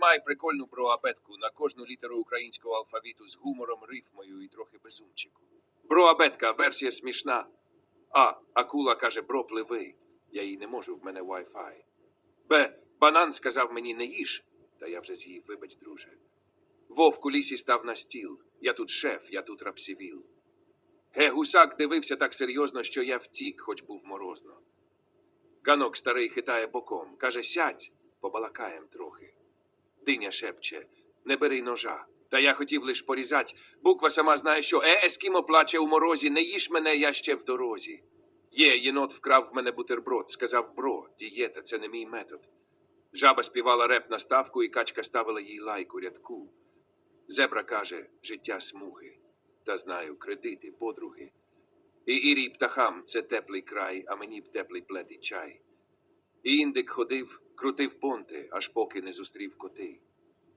тримай прикольну броабетку на кожну літеру українського алфавіту з гумором, рифмою і трохи безумчику. Броабетка, версія смішна. А. Акула каже, бро, пливи. Я їй не можу, в мене Wi-Fi. Б. Банан сказав мені не їж. Та я вже з'їв, вибач, друже. Вовк у лісі став на стіл. Я тут шеф, я тут рапсівіл. Ге, гусак дивився так серйозно, що я втік, хоч був морозно. Ганок старий хитає боком, каже: сядь, побалакаєм трохи. Диня шепче, не бери ножа. Та я хотів лиш порізать. Буква сама знає, що е, ескімо плаче у морозі, не їж мене, я ще в дорозі. Є, єнот вкрав в мене бутерброд, сказав бро, дієта, це не мій метод. Жаба співала реп на ставку, і качка ставила їй лайку рядку. Зебра каже, життя смуги. Та знаю, кредити, подруги. І ірій птахам це теплий край, а мені б теплий плед і чай. І індик ходив, крутив понти, аж поки не зустрів коти.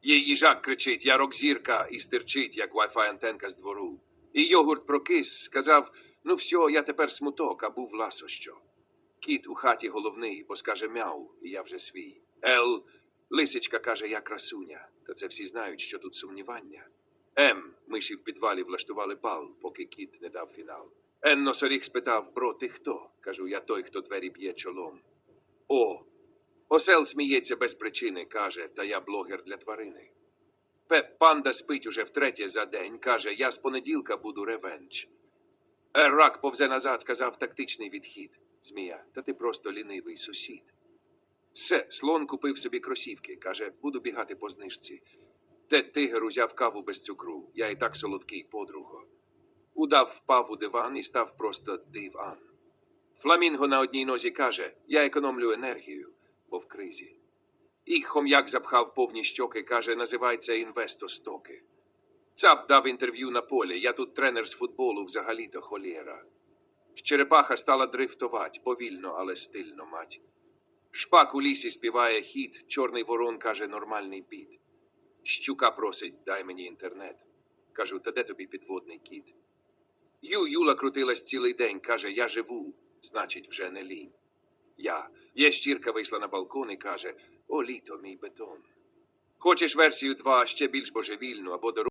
Їй їжак кричить, я рок-зірка, і стирчить, як Wi-Fi антенка з двору. І йогурт прокис, сказав: ну все, я тепер смуток, а був ласо що. Кіт у хаті головний, бо скаже мяу, і я вже свій. Ел, лисичка каже, я красуня, та це всі знають, що тут сумнівання. М. Миші в підвалі влаштували бал, поки кіт не дав фінал. Ен носоріг спитав, бро, ти хто? Кажу, я той, хто двері б'є чолом. О. Осел сміється без причини, каже, та я блогер для тварини. Пеп панда спить уже втретє за день, каже, я з понеділка буду ревенч. Е, Рак повзе назад, сказав тактичний відхід. Змія, та ти просто лінивий сусід. Се, слон купив собі кросівки, каже, буду бігати по знижці. Те тигр узяв каву без цукру, я і так солодкий подруго. Удав впав у диван і став просто диван. Фламінго на одній нозі каже: Я економлю енергію, бо в кризі. І хом'як запхав повні щоки, каже, називається інвестостоки. Цап дав інтерв'ю на полі. Я тут тренер з футболу, взагалі-то холєра. Черепаха стала дрифтовать, повільно, але стильно, мать. Шпак у лісі співає хіт, чорний ворон каже нормальний біт. Щука просить, дай мені інтернет. Кажу, та де тобі підводний кіт? Ю Юла крутилась цілий день, каже, я живу, значить, вже не лінь. Я. Є щірка вийшла на балкон і каже: О, літо, мій бетон. Хочеш версію 2 ще більш божевільну або дорогу?